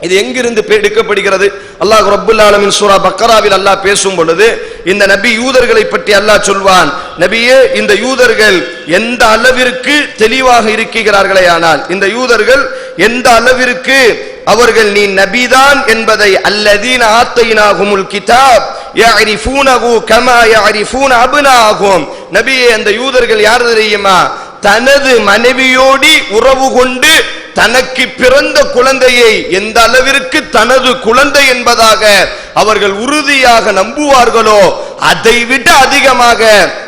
இது எங்கிருந்து எடுக்கப்படுகிறது? அல்லாஹ் ரப்புல் ஆலமின் சூரா பக்கராவில் அல்லாஹ் பேசும் பொழுது இந்த நபி யூதர்களை பற்றி அல்லாஹ் சொல்வான் நபியே இந்த யூதர்கள் எந்த அளவிற்கு தெளிவாக இருக்கிறார்களே ஆனால் இந்த யூதர்கள் எந்த அளவிற்கு அவர்கள் நீ நபிதான் என்பதை அல்லதீன் ஆத்தையினாகுமுல் கிதாப் யாரிஃபூனகு கமா யாரிஃபூன் அபுனாகும் நபியே அந்த யூதர்கள் யார் தெரியுமா? தனது மனைவியோடி உறவு கொண்டு தனக்கு பிறந்த குழந்தையை எந்த அளவிற்கு தனது குழந்தை என்பதாக அவர்கள் உறுதியாக நம்புவார்களோ அதை விட அதிகமாக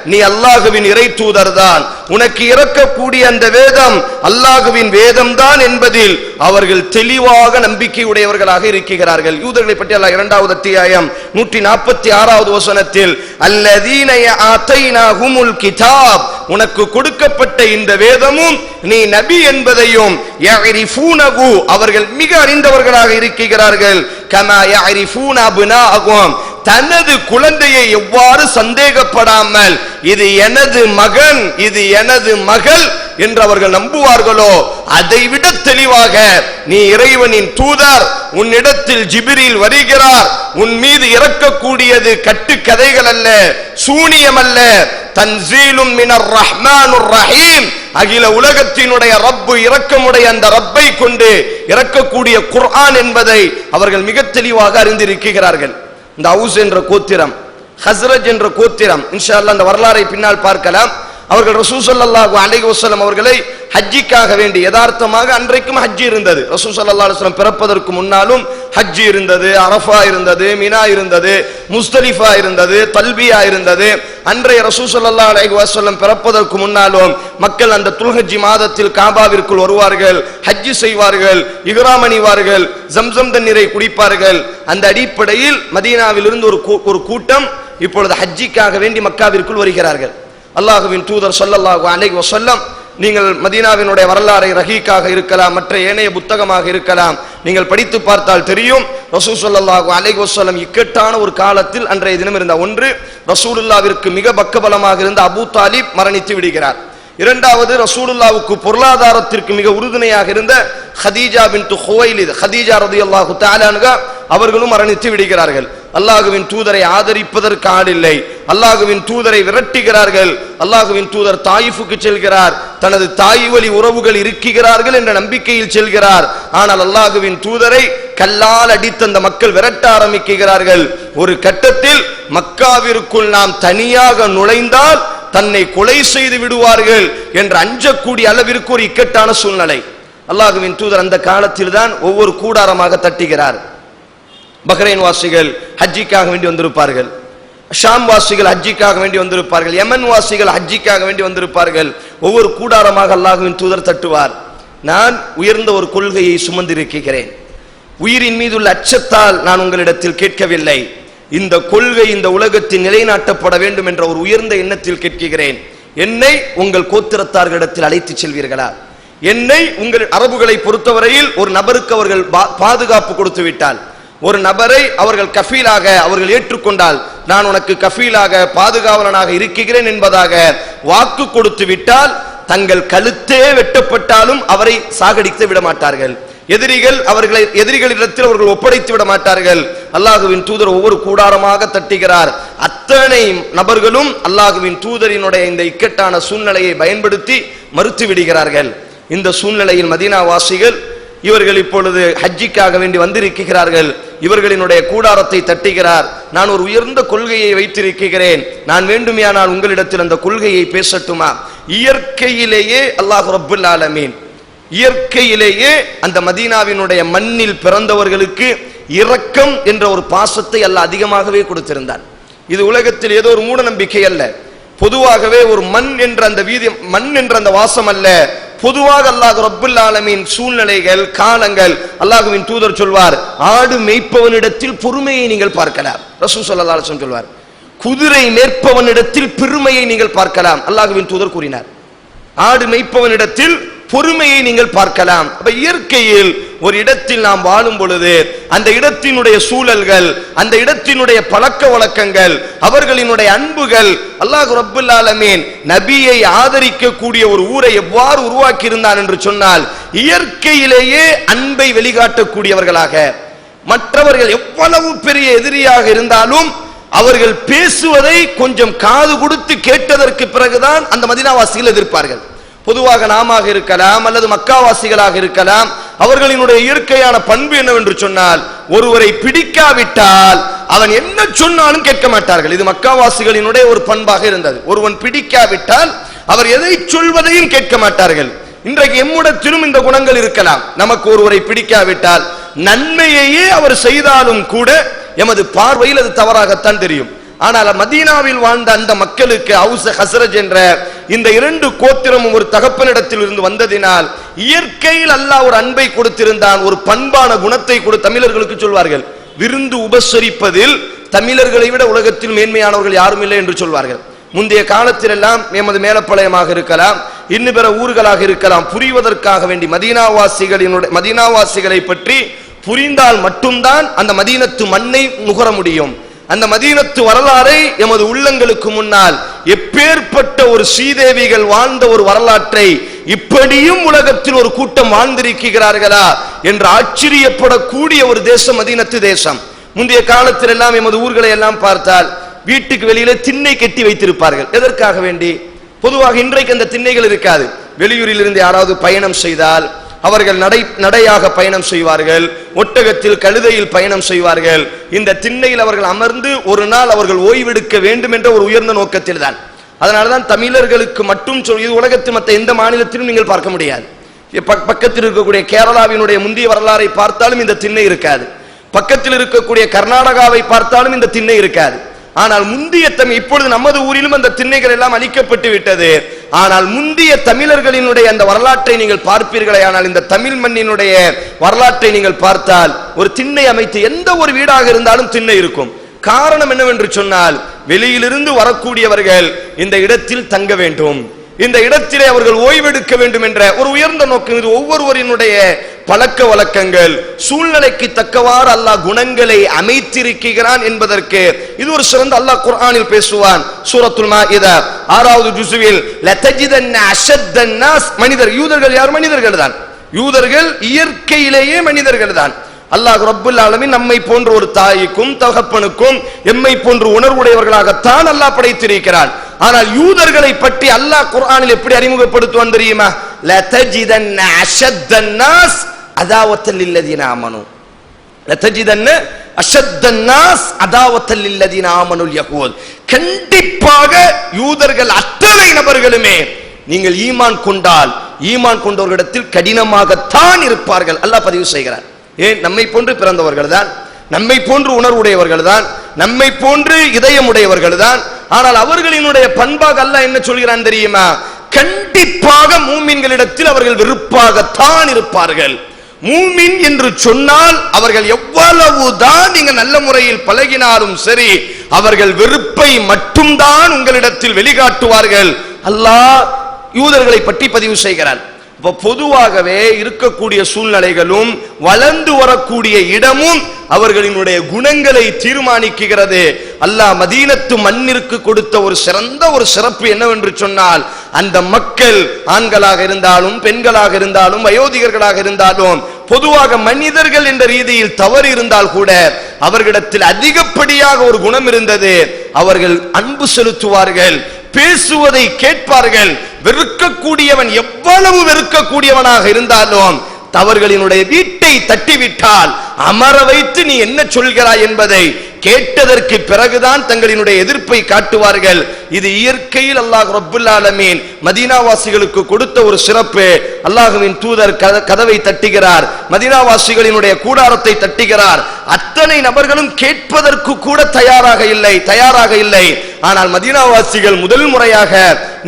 நீ அல்லாஹுவின் இறை தூதர்தான். உனக்கு இறக்கக்கூடிய அந்த வேதம் அல்லாஹுவின் வேதம் தான் என்பதில் அவர்கள் தெளிவாக நம்பிக்கையுடையவர்களாக இருக்கிறார்கள். யூதர்களை பற்றி அல்ல இரண்டாவது அத்தியாயம் நூற்றி நாற்பத்தி ஆறாவது வசனத்தில் அல்லதீன கிதாப். உனக்கு கொடுக்கப்பட்ட இந்த வேதமும் நீ நபி என்பதையும் அவர்கள் மிக அறிந்தவர்களாக இருக்கிறார்கள். கமா யஅரிஃபூன ஆகும் தனது குழந்தையை எவ்வாறு சந்தேகப்படாமல் இது எனது மகன் இது எனது மகள் என்று அவர்கள் நம்புவார்களோ அதைவிட தெளிவாக நீ இறைவனின் தூதர் உன்னிடத்தில் ஜிபிரில் வருகிறார் உன் மீது இறக்கக்கூடியது கட்டுக்கதைகள் அல்ல சூனியம் அல்ல. தன்சீலும் மினர் ரஹ்மானுர் ரஹீம். அகில உலகத்தினுடைய ரப்பு இரக்கமுடைய அந்த ரப்பை கொண்டு இறக்கக்கூடிய குர்ஆன் என்பதை அவர்கள் மிக தெளிவாக அறிந்திருக்கிறார்கள். இந்த ஹவுஸ் என்ற கோத்திரம் ஹஸ்ரஜ் என்ற கோத்திரம் இன்ஷா அந்த வரலாறை பின்னால் பார்க்கலாம். அவர்கள் ரசூல் ஸல்லல்லாஹு அலைஹி வஸல்லம் அவர்களை ஹஜ்ஜிக்காக வேண்டி யதார்த்தமாக அன்றைக்கும் ஹஜ்ஜி இருந்தது. ரசூல் ஸல்லல்லாஹு பிறப்பதற்கு முன்னாலும் ஹஜ்ஜி இருந்தது அரஃபா இருந்தது மினா இருந்தது முஸ்தலிஃபா இருந்தது தல்பியா இருந்தது. அன்றைய ரசூசல்லா அலைஹி வசல்லம் பிறப்பதற்கு முன்னாலும் மக்கள் அந்த துல்ஹஜ்ஜி மாதத்தில் காபாவிற்குள் வருவார்கள் ஹஜ்ஜி செய்வார்கள் இஹ்ராம் அணிவார்கள் ஜம்சம் தண்ணீரை குடிப்பார்கள். அந்த அடிப்படையில் மதீனாவிலிருந்து ஒரு கூ- ஒரு கூட்டம் இப்பொழுது ஹஜ்ஜிக்காக வேண்டி மக்காவிற்குள் வருகிறார்கள். அல்லாஹுவின் தூதர் சொல்லல்லாஹு அலைஹி வசல்லம் நீங்கள் மதீனாவினுடைய வரலாறை ரஹீக்காக இருக்கலாம் மற்ற ஏனைய புத்தகமாக இருக்கலாம் நீங்கள் படித்து பார்த்தால் தெரியும். ரசூ சொல்லாஹு அலைஹி இக்கட்டான ஒரு காலத்தில் அன்றைய தினம் இருந்த ஒன்று ரசூலுல்லாவிற்கு மிக பக்கபலமாக இருந்த அபூ தாலிப் மரணித்து விடுகிறார். இரண்டாவது ரசூலுல்லாவுக்கு பொருளாதாரத்திற்கு மிக உறுதுணையாக இருந்த ஹதீஜா பின் ஹுவைலித் ஹதீஜா ரதியல்லாஹு தஆலானுகா அவர்களும் மரணித்து விடுகிறார்கள். அல்லாஹுவின் தூதரை ஆதரிப்பதற்கு ஆளில்லை அல்லாஹுவின் தூதரை விரட்டுகிறார்கள். அல்லாஹுவின் தூதர் தாயிஃபுக்கு செல்கிறார். தனது தாய் வழி உறவுகள் இருக்கிறார்கள் என்ற நம்பிக்கையில் செல்கிறார். ஆனால் அல்லாஹுவின் தூதரை கல்லால் அடித்த அந்த மக்கள் விரட்ட ஆரம்பிக்கிறார்கள். ஒரு கட்டத்தில் மக்காவிற்குள் நாம் தனியாக நுழைந்தால் தன்னை கொலை செய்து விடுவார்கள் என்று அஞ்சக்கூடிய அளவிற்கு ஒரு இக்கட்டான சூழ்நிலை. அல்லாஹுவின் தூதர் அந்த காலத்தில் தான் ஒவ்வொரு கூடாரமாக தட்டுகிறார். பஹ்ரைன் வாசிகள் ஹஜ்ஜிக்காக வேண்டி வந்திருப்பார்கள். ஷாம் வாசிகள் ஹஜ்ஜிக்காக வேண்டி வந்திருப்பார்கள். யமன் வாசிகள் ஹஜ்ஜிக்காக வேண்டி வந்திருப்பார்கள். ஒவ்வொரு கூடாரமாக அல்லாஹுவின் தூதர் தட்டுவார். நான் உயர்ந்த ஒரு கொள்கையை சுமந்திருக்கிறேன். உயிரின் மீதுள்ள அச்சத்தால் நான் உங்களிடத்தில் கேட்கவில்லை. இந்த கொள்கை இந்த உலகத்தில் நிலைநாட்டப்பட வேண்டும் என்ற ஒரு உயர்ந்த எண்ணத்தில் கேட்கிறேன். என்னை உங்கள் கோத்திரத்தார்களிடத்தில் அழைத்துச் செல்வீர்களா? என்னை உங்கள் அரபுகளை பொறுத்தவரையில் ஒரு நபருக்கு அவர்கள் பா- பாதுகாப்பு கொடுத்து விட்டால் ஒரு நபரை அவர்கள் கஃபீலாக அவர்கள் ஏற்றுக்கொண்டால் நான் உனக்கு கஃபீலாக பாதுகாவலனாக இருக்கிறேன் என்பதாக வாக்கு கொடுத்து விட்டால் தங்கள் கழுத்தே வெட்டப்பட்டாலும் அவரை சாகடித்து விட மாட்டார்கள் எதிரிகள் அவர்களை எதிரிகளிடத்தில் அவர்கள் ஒப்படைத்து விட மாட்டார்கள் அல்லாஹுவின் தூதர் ஒவ்வொரு கூடாரமாக தட்டுகிறார். அத்தனை நபர்களும் அல்லாஹுவின் தூதரினுடைய இந்த இக்கட்டான சூழ்நிலையை பயன்படுத்தி மறுத்து விடுகிறார்கள். இந்த சூழ்நிலையில் மதீனா வாசிகள் இவர்கள் இப்பொழுது ஹஜ்ஜிக்காக வேண்டி வந்திருக்கிறார்கள். இவர்களினுடைய கூடாரத்தை தட்டுகிறார். நான் ஒரு உயர்ந்த கொள்கையை வைத்திருக்கிறேன். நான் வேண்டுமையானால் உங்களிடத்தில் அந்த கொள்கையை பேசட்டுமா? இயற்கையிலேயே அல்லாஹ் ரபுல் ஆலமீன். இயற்கையிலேயே அந்த மதீனாவினுடைய மண்ணில் பிறந்தவர்களுக்கு இரக்கம் என்ற ஒரு பாசத்தை அல்ல அதிகமாகவே கொடுத்திருந்தான். இது உலகத்தில் ஏதோ ஒரு மூட நம்பிக்கை அல்ல. பொதுவாகவே ஒரு மண் என்ற அந்த வீதி மண் என்ற அந்த வாசம் அல்ல. பொதுவாக அல்லாஹ் ரப்புல் ஆலமின் சூழ்நிலைகள் காலங்கள் அல்லாஹுவின் தூதர் சொல்வார் ஆடு மேய்ப்பவனிடத்தில் பொறுமையை நீங்கள் பார்க்கலாம். ரசூ ஸல்லல்லாஹு சொல்வார் குதிரை மேற்பவனிடத்தில் பெருமையை நீங்கள் பார்க்கலாம். அல்லாஹுவின் தூதர் கூறினார் ஆடு மேய்ப்பவனிடத்தில் பொறுமையை நீங்கள் பார்க்கலாம். அப்ப இயற்கையில் ஒரு இடத்தில் நாம் வாழும் பொழுது அந்த இடத்தினுடைய சூழல்கள் அந்த இடத்தினுடைய பழக்க வழக்கங்கள் அவர்களினுடைய அன்புகள் அல்லாஹ் ரபுல் ஆலமீன் நபியை ஆதரிக்கக்கூடிய ஒரு ஊரை எவ்வாறு உருவாக்கி இருந்தான் என்று சொன்னால் இயற்கையிலேயே அன்பை வெளிகாட்டக்கூடியவர்களாக மற்றவர்கள் எவ்வளவு பெரிய எதிரியாக இருந்தாலும் அவர்கள் பேசுவதை கொஞ்சம் காது கொடுத்து கேட்டதற்கு பிறகுதான் அந்த மதினாவாசிகள் எதிர்ப்பார்கள். பொதுவாக நாமாக இருக்கலாம் அல்லது மக்காவாசிகளாக இருக்கலாம் அவர்களினுடைய இயற்கையான பண்பு என்னவென்று சொன்னால் ஒருவரை பிடிக்காவிட்டால் அவன் என்ன சொன்னாலும் கேட்க மாட்டார்கள். இது மக்காவாசிகளினுடைய ஒரு பண்பாக இருந்தது. ஒருவன் பிடிக்காவிட்டால் அவர் எதை சொல்வதையும் கேட்க மாட்டார்கள். இன்றைக்கு எம்முடத்திலும் இந்த குணங்கள் இருக்கலாம். நமக்கு ஒருவரை பிடிக்காவிட்டால் நன்மையையே அவர் செய்தாலும் கூட எமது பார்வையில் அது தவறாகத்தான் தெரியும். ஆனால் மதீனாவில் வாழ்ந்த அந்த மக்களுக்கு ஹவுஸ் ஹசரஜ் என்ற இந்த இரண்டு கோத்திரமும் ஒரு தகப்பனிடத்தில் இருந்து வந்ததினால் இயற்கையில் அல்லாஹ் ஒரு அன்பை கொடுத்திருந்தான் ஒரு பண்பான குணத்தை கொடு தமிழர்களுக்கு சொல்வார்கள். விருந்து உபசரிப்பதில் தமிழர்களை விட உலகத்தில் மேன்மையானவர்கள் யாரும் இல்லை என்று சொல்வார்கள். முந்தைய காலத்திலெல்லாம் எமது மேலப்பாளையமாக இருக்கலாம் இன்னும் பிற ஊர்களாக இருக்கலாம் புரிவதற்காக வேண்டி மதீனாவாசிகளினுடைய மதீனாவாசிகளை பற்றி புரிந்தால் மட்டும்தான் அந்த மதீனத்து மண்ணை நுகர முடியும். அந்த மதீனத்து வரலாறை எமது உள்ளங்களுக்கு முன்னால் எப்பேற்பட்ட ஒரு ஸ்ரீதேவிகள் வாழ்ந்த ஒரு வரலாற்றை இப்படியும் உலகத்தில் ஒரு கூட்டம் வாழ்ந்திருக்கிறார்களா என்று ஆச்சரியப்படக்கூடிய ஒரு தேசம் மதீனத்து தேசம். முந்தைய காலத்தில் எல்லாம் எமது ஊர்களை எல்லாம் பார்த்தால் வீட்டுக்கு வெளியில திண்ணை கட்டி வைத்திருப்பார்கள். எதற்காக வேண்டி? பொதுவாக இன்றைக்கு அந்த திண்ணைகள் இருக்காது. வெளியூரில் இருந்து யாராவது பயணம் செய்தால் அவர்கள் நடை நடையாக பயணம் செய்வார்கள் ஒட்டகத்தில் கழுதையில் பயணம் செய்வார்கள். இந்த திண்ணையில் அவர்கள் அமர்ந்து ஒரு நாள் அவர்கள் ஓய்வெடுக்க வேண்டும் என்ற ஒரு உயர்ந்த நோக்கத்தில் தான் அதனாலதான் தமிழர்களுக்கு மட்டும் சொல் இது உலகத்து மற்ற எந்த மாநிலத்திலும் நீங்கள் பார்க்க முடியாது. பக்- பக்கத்தில் இருக்கக்கூடிய கேரளாவினுடைய முந்தைய வரலாறை பார்த்தாலும் இந்த திண்ணை இருக்காது. பக்கத்தில் இருக்கக்கூடிய கர்நாடகாவை பார்த்தாலும் இந்த திண்ணை இருக்காது. ஆனால் முந்தைய தமிழ் இப்பொழுது நமது ஊரிலும் அந்த திண்ணைகள் எல்லாம் அழிக்கப்பட்டு விட்டது. ஆனால் முந்தைய தமிழர்களினுடைய அந்த வரலாற்றை நீங்கள் பார்ப்பீர்களே ஆனால் இந்த தமிழ் மண்ணினுடைய வரலாற்றை நீங்கள் பார்த்தால் ஒரு திண்ணை அமைத்து எந்த ஒரு வீடாக இருந்தாலும் திண்ணை இருக்கும். காரணம் என்னவென்று சொன்னால் வெளியிலிருந்து வரக்கூடியவர்கள் இந்த இடத்தில் தங்க வேண்டும். இந்த இடத்திலே அவர்கள் ஓய்வெடுக்க வேண்டும் என்ற ஒரு உயர்ந்த நோக்கம் இது ஒவ்வொருவரினுடைய பழக்க வழக்கங்கள் சூழ்நிலைக்கு தக்கவாறு அல்லாஹ் குணங்களை அமைத்திருக்கிறான் என்பதற்கு இது ஒரு சிறந்த அல்லாஹ் குர்ஆனில் பேசுவான் சூரத்துல் மாஇதா ஆறாவது ஜுசுவில் லதஜிதன்ன அஷத்தன் நாஸ். மனிதர் யூதர்கள் யார்? மனிதர்கள் தான். யூதர்கள் இயற்கையிலேயே மனிதர்கள் தான். அல்லாஹ் ரப்புல் ஆலமின் நம்மை போன்ற ஒரு தாய்க்கும் தகப்பனுக்கும் எம்மை போன்ற உணர்வுடையவர்களாகத்தான் அல்லாஹ் படைத்திருக்கிறான். ஆனால் யூதர்களை பற்றி அல்லாஹ் குர்ஆனில் எப்படி அறிமுகப்படுத்துவான் தெரியுமா? லதஜிதன் அஷத்தன் நாஸ். அதாவத்தல் இல்லதீன ஆமனு. லதஜிதன்ன அஷத்தன்னாஸ் அதாவத்தல் இல்லதீன ஆமனுல் யஹூத் கண்டிப்பாக யூதர்கள் அத்தனை நபர்களுமே நீங்கள் ஈமான் கொண்டால் ஈமான் கொண்டவர்களிடத்தில் கடினமாகத்தான் இருப்பார்கள். அல்லாஹ் பதிவு செய்கிறார். ஏன்? நம்மை போன்று பிறந்தவர்கள் தான் நம்மை போன்று உணர்வுடையவர்கள் தான் நம்மை போன்று இதயமுடையவர்கள் தான் ஆனால் அவர்களினுடைய பண்பாக அல்ல என்ன சொல்கிறான் தெரியுமா? கண்டிப்பாக மூமின்களிடத்தில் அவர்கள் வெறுப்பாகத்தான் இருப்பார்கள். மூமின் என்று சொன்னால் அவர்கள் எவ்வளவுதான் நீங்க நல்ல முறையில் பழகினாலும் சரி அவர்கள் வெறுப்பை மட்டும்தான் உங்களிடத்தில் வெளிக்காட்டுவார்கள். அல்லாஹ் யூதர்களை பற்றி பதிவு செய்கிறான். பொதுவாகவே இருக்கக்கூடிய சூழ்நிலைகளும் வளர்ந்து வரக்கூடிய இடமும் அவர்களினுடைய குணங்களை தீர்மானிக்குகிறது அல்லாஹ் மதீனத்து மண்ணிற்கு கொடுத்த ஒரு சிறந்த ஒரு சிறப்பு என்னவென்று சொன்னால் அந்த மக்கள் ஆண்களாக இருந்தாலும் பெண்களாக இருந்தாலும் வயோதிகர்களாக இருந்தாலும் பொதுவாக மனிதர்கள் என்ற ரீதியில் தவறு இருந்தால் கூட அவர்களிடத்தில் அதிகப்படியாக ஒரு குணம் இருந்தது. அவர்கள் அன்பு செலுத்துவார்கள் பேசுவதை கேட்பார்கள் வெறுக்கக்கூடியவன் எவ்வளவு வெறுக்கக்கூடியவனாக இருந்தாலும் தவறுகளினுடைய வீட்டை தட்டிவிட்டால் அமர வைத்து நீ என்ன சொல்கிறாய் என்பதை கேட்டதற்கு பிறகுதான் தங்களினுடைய எதிர்ப்பை காட்டுவார்கள். இது இயற்கையில் அல்லாஹ் ரப்புல் ஆலமீன் மதீனாவாசிகளுக்கு கொடுத்த ஒரு சிறப்பு. அல்லாஹுவின் தூதர் கத- கதவை தட்டுகிறார். மதீனாவாசிகளினுடைய கூடாரத்தை தட்டுகிறார். அத்தனை நபர்களும் கேட்பதற்கு கூட தயாராக இல்லை தயாராக இல்லை. ஆனால் மதீனாவாசிகள் முதல் முறையாக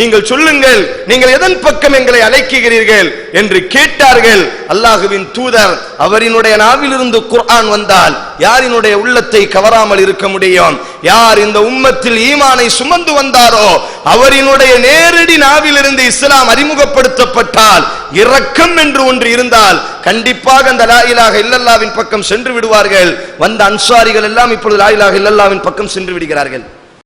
நீங்கள் சொல்லுங்கள் நீங்கள் எதன் பக்கம் எங்களை அழைக்குகிறீர்கள் என்று கேட்டார்கள். அல்லாஹுவின் தூதர் அவரினுடைய நாவிலிருந்து குர்ஆன் வந்தால் யாரினுடைய உள்ளத்தை கவராமல் இருக்க முடியும்? யார் இந்த உம்மத்தில் ஈமானை சுமந்து வந்தாரோ அவரினுடைய நேரடி நாவிலிருந்து இஸ்லாம் அறிமுகப்படுத்தப்பட்டால் இரக்கம் என்று ஒன்று இருந்தால் கண்டிப்பாக அந்த லாயிலாக இல்லல்லாவின் பக்கம் சென்று விடுவார்கள். வந்த அன்சாரிகள் எல்லாம் இப்பொழுது லாயிலாக இல்லல்லாவின் பக்கம் சென்று விடுகிறார்கள்.